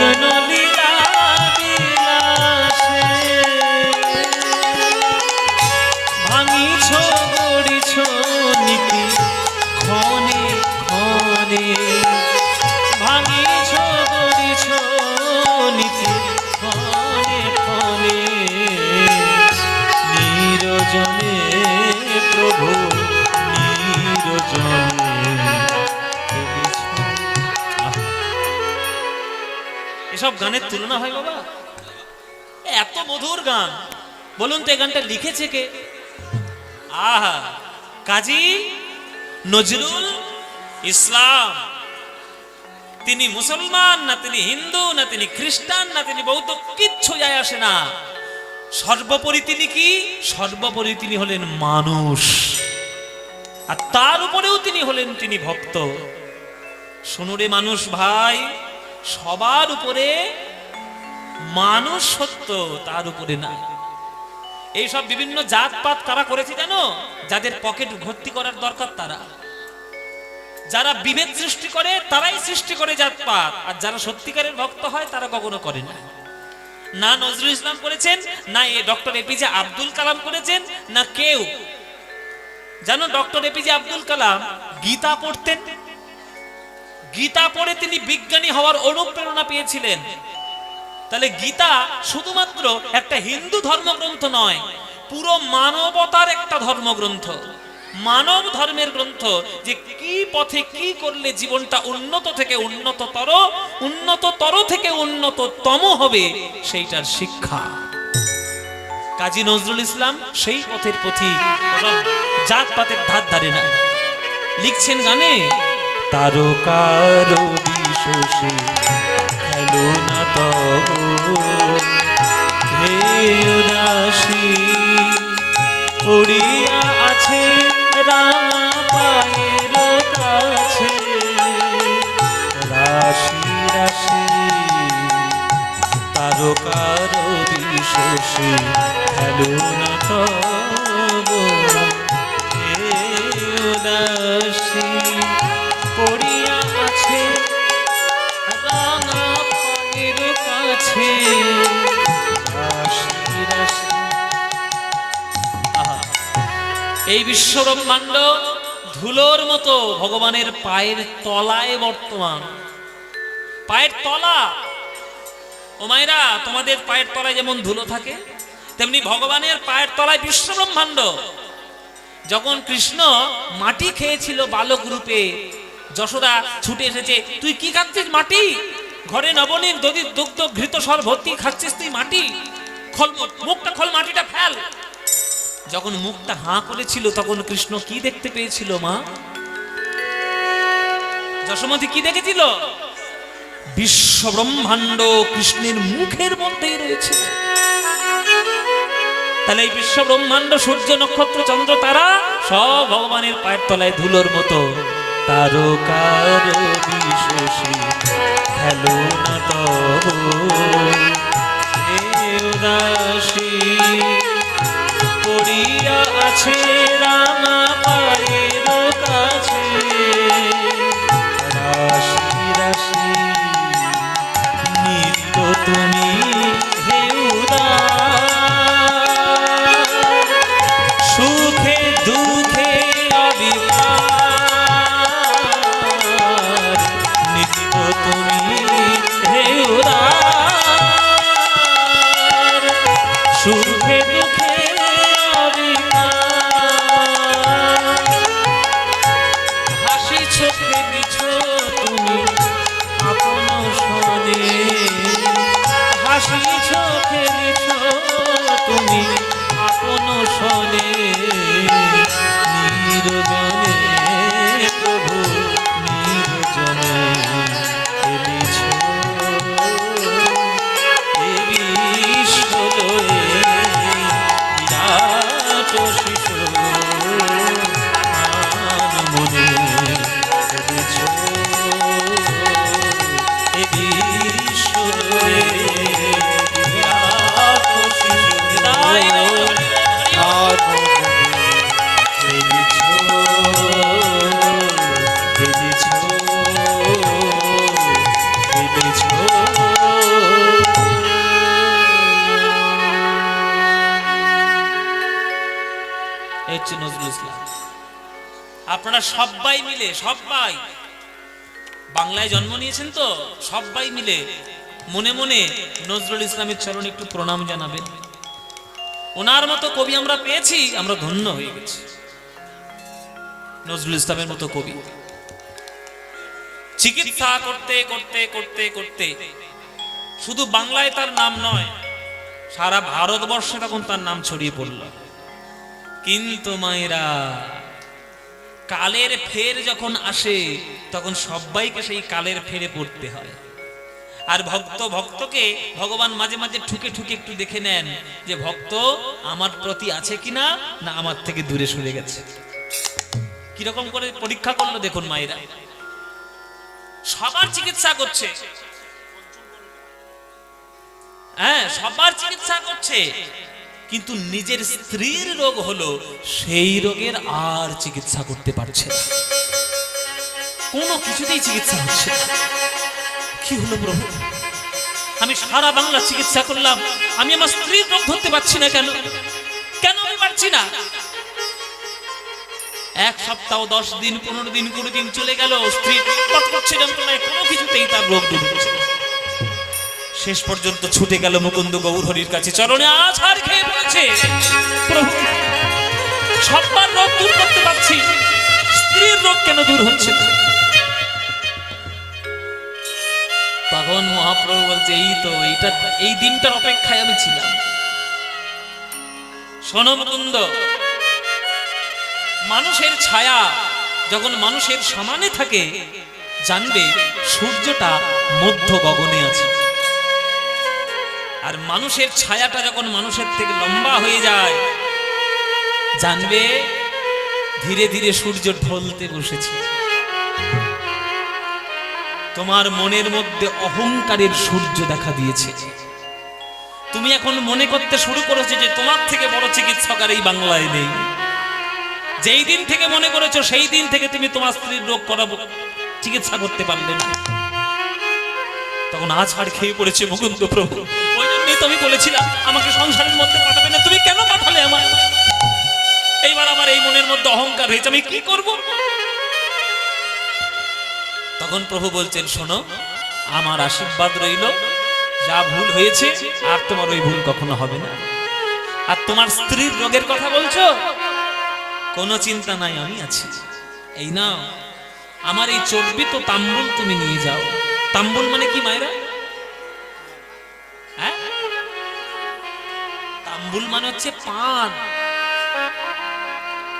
Even গানের তুলনা হয় বাবা। এত মধুর গান। বলুন তো এই গানটা লিখেছে কে? আহা, কাজী নজরুল ইসলাম। তিনি মুসলমান, না তিনি হিন্দু, না তিনি খ্রিস্টান, না তিনি বৌদ্ধ, কিচ্ছু যায় আসে না। সর্বোপরি তিনি কি? সর্বোপরি তিনি হলেন মানুষ। আর তার উপরেও তিনি হলেন তিনি ভক্ত। শুনুরে মানুষ ভাই সবার উপরে মানুষ সত্য, তার উপরে না। এইসব বিভিন্ন জাতপাত কারা করেছে জানো? যাদের পকেট ভর্তি করার দরকার তারা। যারা বিভেদ সৃষ্টি করে, তারাই সৃষ্টি করে জাতপাত। আর যারা সত্যিকারের ভক্ত হয়, তারা কখনো করে না। না নজরুল ইসলাম করেছেন, না এ ডক্টর এপিজে আব্দুল কালাম করেছেন, না কেউ। জানো ডক্টর এপিজে আব্দুল কালাম গীতা পড়তেন গীতা পড়ে তিনি বিজ্ঞানী হওয়ার অনুপ্রেরণা পেয়েছিলেন। তাহলে গীতা শুধুমাত্র একটা হিন্দু ধর্মগ্রন্থ নয়, পুরো মানবতার একটা ধর্মগ্রন্থ। মানব ধর্মের গ্রন্থ যে কি পথে কি করলে জীবনটা উন্নত থেকে উন্নততর উন্নততর থেকে উন্নততম হবে সেইটার শিক্ষা। কাজী নজরুল ইসলাম সেই পথের পথিক জাত পাতের ধার ধারে না। লিখছেন গানে তারকার বিশ্বসে খেলো না তব হে আছে রাঙা পায়ের কাছে। রাশি রাশি, তারকার বিশ্বসে খেলো না এই বিশ্ব ব্রহ্মাণ্ড ধুলোর মতো ভগবানের পায়ের তলায় বর্তমান। পায়ের তলা? ও মায়েরা, তোমাদের পায়ের তলায় যেমন ধুলো থাকে, তেমনি ভগবানের পায়ের তলায় বিশ্ব ব্রহ্মাণ্ড যখন কৃষ্ণ মাটি খেয়েছিল বালক রূপে, যশোদা ছুটে এসেছে, তুই কি খাচ্ছিস মাটি? ঘরে নবনীর দধির দুগ্ধ ঘৃত সর ভর্তি খাচ্ছিস তুই মাটি? খল মুখটা খোল, মাটিটা ফেল। যখন মুখটা হাঁ করেছিল, তখন কৃষ্ণ কি দেখতে পেয়েছিল, মা? যশোমতি কি দেখেছিল? বিশ্ব ব্রহ্মাণ্ড কৃষ্ণের মুখের মধ্যেই রয়েছে। তাহলে এই বিশ্ব ব্রহ্মাণ্ড সূর্য, নক্ষত্র, চন্দ্র, তারা সব ভগবানের পায়ের তলায় ধুলোর মতো। তব উদাসী। পড়িয়া আছে রামা পায়ের কাছে হচ্ছে নজরুল ইসলাম। আপনারা সবাই মিলে সবাই বাংলায় জন্ম নিয়েছেন তো সবাই মিলে মনে মনে নজরুল ইসলামের চরণ একটু প্রণাম জানাবেন। ওনার মতো কবি আমরা পেয়েছি, আমরা ধন্য হয়ে গেছি। নজরুল ইসলামের মতো কবি। চিকিৎসা করতে করতে করতে করতে। শুধু বাংলায় তার নাম নয়, সারা ভারতবর্ষে তখন তার নাম ছড়িয়ে পড়ল। কিন্তু মায়েরা, কালের ফের যখন আসে, তখন সবাইকে সেই কালের ফেরে পড়তে হয়। আর ভক্ত ভক্তকে ভগবান মাঝে মাঝে ঠুকে ঠুকে একটু দেখে নেন যে, ভক্ত, আমার প্রতি আছে কিনা না আমার থেকে দূরে সরে গেছে? কীরকম করে পরীক্ষা করল দেখুন মায়েরা। সবার চিকিৎসা করছে। হ্যাঁ সবার চিকিৎসা করছে। কিন্তু নিজের স্ত্রীর রোগ হলো সেই রোগের আর চিকিৎসা করতে পারছে। কোনো কিছুতেই চিকিৎসা হচ্ছে। কি হলো প্রভু আমি সারা বাংলা চিকিৎসা করলাম আমি আমার স্ত্রীর রোগ ধরতে পারছি না কেন কেন আমি পারছি না এক সপ্তাহ, দশ দিন, পনেরো দিন, কুড়ি দিন চলে গেল স্ত্রী করছে যন্ত্রণায়, কোনো কিছুতেই তার রোগ দূর হচ্ছে না। শেষ পর্যন্ত ছুটে গেল মুকুন্দ গৌর হরির কাছে। চরণে আছাড় খেয়ে পড়েছে। প্রভু রোগ দূর করতে পারছি। স্ত্রীর রোগ কেন দূর হচ্ছে না? তখন মহাপ্রভু বলছে এই তো এইটা এই দিনটার অপেক্ষায় আমি ছিলাম। শোনো মুকুন্দ মানুষের ছায়া যখন মানুষের সমানে থাকে জানবে সূর্যটা মধ্য গগনে আছে। আর মানুষের ছায়াটা যখন মানুষের থেকে লম্বা হয়ে যায়, জানবে ধীরে ধীরে সূর্য ঢলতে বসেছে। তোমার মনের মধ্যে অহংকারের সূর্য দেখা দিয়েছে। তুমি এখন মনে করতে শুরু করেছ যে তোমার থেকে বড় চিকিৎসক আর এই বাংলায় নেই। যেই দিন থেকে মনে করেছ, সেই দিন থেকে তুমি তোমার স্ত্রীর রোগ করাবো, চিকিৎসা করতে পারলে না। তখন আছাড় খেয়ে পড়েছে মুকুন্দ প্রভু। জন্যই তো আমি বলেছিলাম, আমাকে সংসারের মধ্যে পাঠাবে না। তুমি কেন পাঠালে আমার এইবার আমার এই মনের মধ্যে অহংকার হয়েছে আমি কি করব? তখন প্রভু বলছেন, শোনো, আমার আশীর্বাদ রইল। যা ভুল হয়েছে, আর তোমার ওই ভুল কখনো হবে না। আর তোমার স্ত্রীর রোগের কথা বলছো? কোনো চিন্তা নাই, আমি আছি। এই নাও, আমার এই চর্বিত তাম্বুল তুমি নিয়ে যাও। তাম্বুল মানে কি, মায়েরা? তাম্বুল মানে হচ্ছে পান।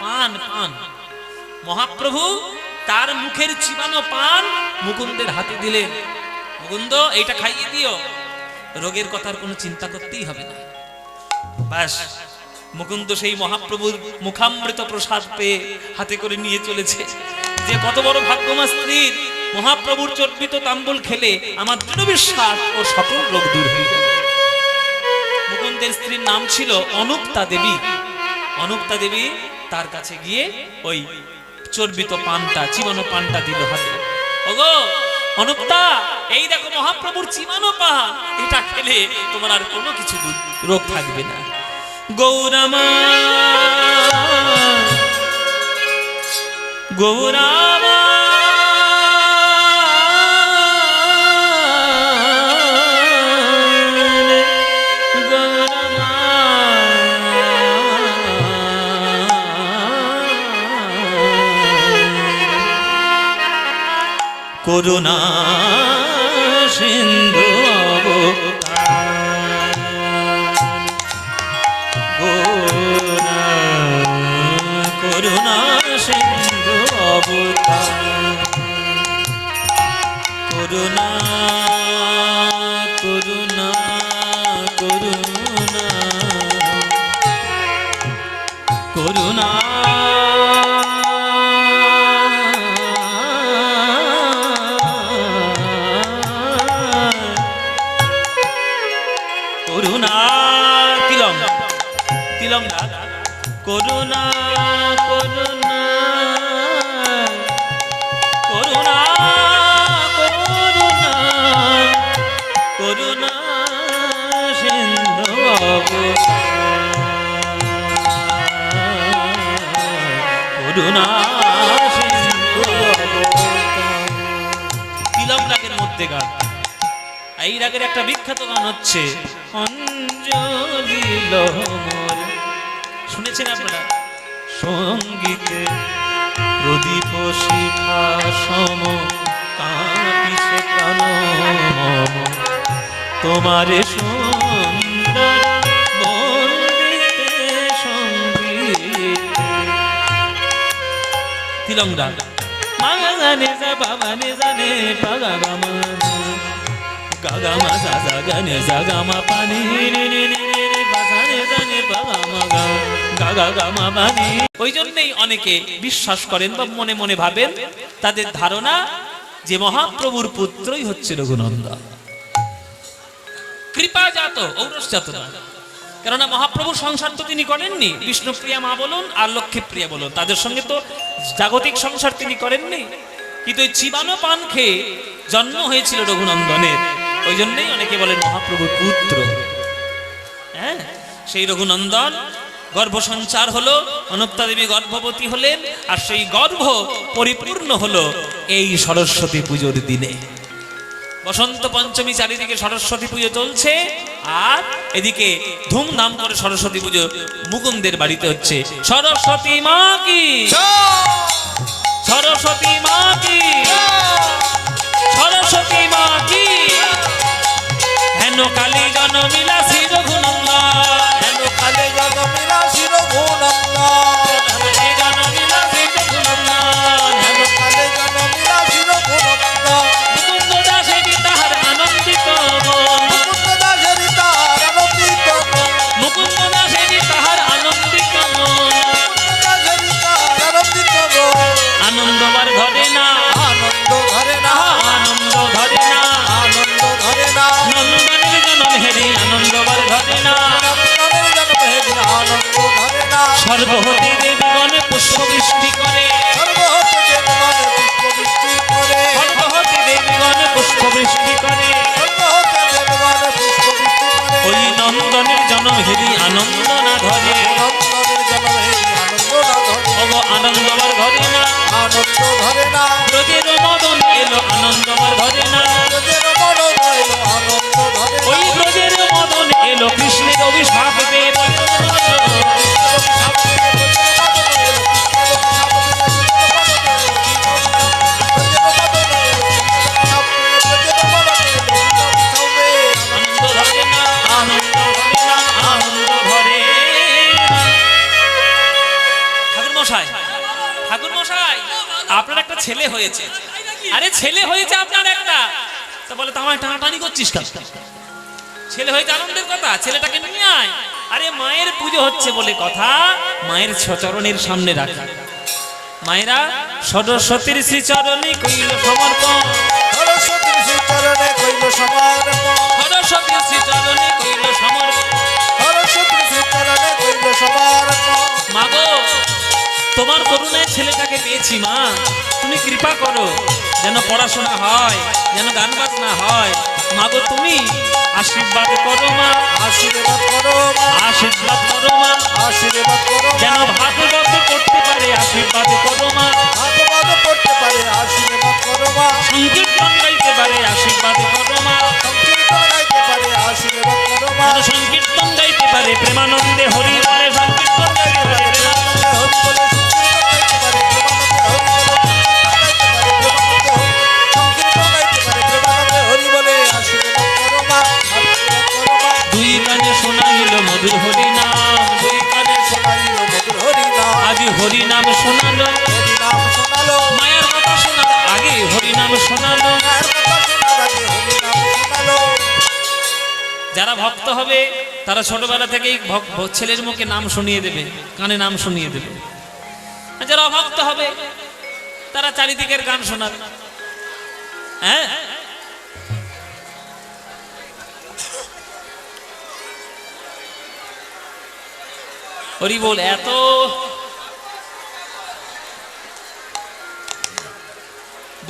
পান পান। মহাপ্রভু তার মুখের চিবানো পান, মুকুন্দের হাতে দিলেন। মুকুন্দ, এইটা খাইয়ে দিও। রোগের কথার কোনো চিন্তা করতেই হবে না। ব্যাস, মুকুন্দ সেই মহাপ্রভুর মুখামৃত প্রসাদ পেয়ে হাতে করে নিয়ে চলেছে। যে কত বড় ভাগ্যমা স্ত্রীর মহাপ্রভুর চর্বিত তাম্বুল খেলে আমার দৃঢ় বিশ্বাস ও সকল রোগ দূর হয়ে যাবে। মুকুন্দের স্ত্রীর নাম ছিল অনুক্তা দেবী। অনুক্তা দেবী তার কাছে গিয়ে ওই চর্বিত পানটা চিবানো পানটা দিল হাতে। ওগো, অনুক্তা, এই দেখো মহাপ্রভুর চিবানো পান। এটা খেলে তোমার আর কোনো কিছু রোগ থাকবে না। গৌরামা গৌরামা। করুণা। করুণা, তিলম তিলম করুণা করুণা করুণা করুণা করুণা, সিন্ধু করুণা, সিন্ধু তিলম রাগের মধ্যে গান। এই রাগের একটা বিখ্যাত গান হচ্ছে শুনেছেন আপনারা? সঙ্গীতে প্রদীপ শিখা সম তোমারে সুন্দর মাগা জানে যা, বাবা নে জানে পাগা গামা। পানি রে রে রে রে রে বাসা রে জানে পাগা মা গা গাগা গামা পানি ওই জন্যই অনেকে বিশ্বাস করেন বা মনে মনে ভাবেন, তাদের ধারণা যে মহাপ্রভুর পুত্রই হচ্ছে রঘুনন্দন কৃপা জাত, ঔরস জাত না। কেননা মহাপ্রভুর সংসার তো তিনি করেননি। বিষ্ণুপ্রিয়া মা বলুন আর লক্ষ্মীপ্রিয়া বলুন। তাদের সঙ্গে তো জাগতিক সংসার তিনি করেননি। কিন্তু ওই চিবানো পান খেয়ে জন্ম হয়েছিল রঘুনন্দনের। ওই জন্যই অনেকে বলেন মহাপ্রভুর পুত্র। হ্যাঁ সেই রঘুনন্দন গর্ভ সঞ্চার হলো অনপ্তা দেবী গর্ভবতী হলেন, আর সেই গর্ভ পরিপূর্ণ হলো এই সরস্বতী পুজোর দিনে। বসন্ত পঞ্চমী চারিদিকে সরস্বতী পুজো চলছে, আর এদিকে ধুমধাম করে সরস্বতী পুজো মুকুন্দের বাড়িতে হচ্ছে। সরস্বতী মা কি? সরস্বতী মা কি? সরস্বতী মা কি? হেন কালী জনমিলা শ্রী রঘুনন্দন হেন কালে জগমিলা শিরঘুনন্দন পুষ্পবৃষ্টি করে। পুষ্পবৃষ্টি করে। ওই নন্দনের জনম হেরি আনন্দ না ধরে আনন্দবার ধরে না। আনন্দ ধরে না ব্রজের মদন এলো আনন্দবার ধরে না। ওই ব্রজের মদন এলো কৃষ্ণের অভিশাপ দেব ছেলে হয়েছে আপনার একটা। তা বলে তো আমায় টানাটানি করছিস কেন? ছেলে হয়েছে আনন্দের কথা ছেলেটাকে নিয়ে আয়। আরে মায়ের পুজো হচ্ছে বলে কথা মায়ের চরণের সামনে রাখা। মায়েরা সরস্বতীর শ্রীচরণে কইল সমর্পণ। সরস্বতীর শ্রীচরণে কইল সমর্পণ। সরস্বতীর শ্রীচরণে কইল সমর্পণ। সরস্বতীর শ্রীচরণে কইল সমর্পণ। মাগো তোমার করুণায় ছেলেটাকে পেয়েছি মা। তুমি কৃপা করো যেন পড়াশোনা হয় যেন গান বাজনা হয়। মাগো তুমি আশীর্বাদ করো মা। আশীর্বাদ করো মা। আশীর্বাদ করো মা। আশীর্বাদ করো মা। যেন ভাগবত করতে পারে আশীর্বাদ করো মা। ভাগবত পড়তে পারে আশীর্বাদ করো মা। সংকীর্তন গাইতে পারে আশীর্বাদ করো মা। সংকীর্তন গাইতে পারে আশীর্বাদ করো মা। সংকীর্তন গাইতে পারে প্রেমানন্দে হরি ভক্ত হবে, তারা ছোটবেলা থেকেই ছেলের মুখে নাম শুনিয়ে দেবে, কানে নাম শুনিয়ে দেবে। যারা অভক্ত হবে, তারা চারিদিকের গান শোনাবে। হ্যাঁ? হরি বল, এত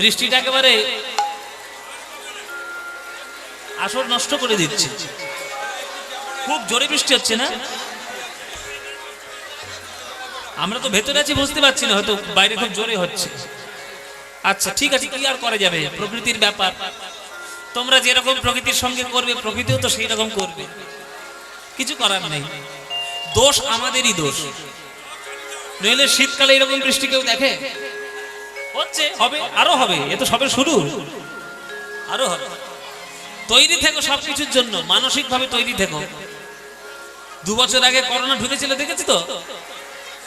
দৃষ্টিটা একেবারে আসর নষ্ট করে দিচ্ছে। খুব জোরে বৃষ্টি হচ্ছে না? আমরা তো ভেতরে আছি, বুঝতে পারছি না, হয়তো বাইরে খুব জোরে হচ্ছে। আচ্ছা ঠিক আছে, কি আর করা যাবে? প্রকৃতির ব্যাপার। তোমরা যেরকম প্রকৃতির সঙ্গে করবে, প্রকৃতিও তো সেই রকম করবে। কিছু করার নেই। দোষ আমাদেরই দোষ। নইলে শীতকালে এরকম বৃষ্টি কেউ দেখে? হচ্ছে, হবে, আরও হবে, এ তো সবে শুরু। আরও হবে। তৈরি থেকো সবকিছুর জন্য মানসিক ভাবে তৈরি থেকো। দু বছর আগে করোনা ঢুকেছিল, দেখেছি তো?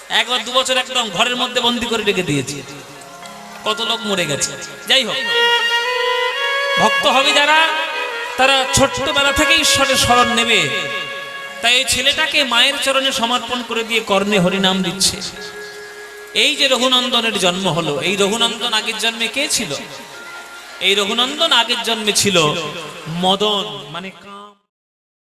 একবার দু বছর একদম ঘরের মধ্যে বন্দি করে রেখে দিয়েছি। কত লোক মরে গেছে। যাই হোক। ভক্ত হবে যারা, তারা ছোট ছোট্টবেলা থেকে ঈশ্বরের স্মরণ নেবে। তাই এই ছেলেটাকে মায়ের চরণে সমর্পণ করে দিয়ে কর্ণে হরিনাম দিচ্ছে। এই যে রঘুনন্দনের জন্ম হলো, এই রঘুনন্দন আগের জন্মে কে ছিল? এই রঘুনন্দন আগের জন্মে ছিল মদন মানে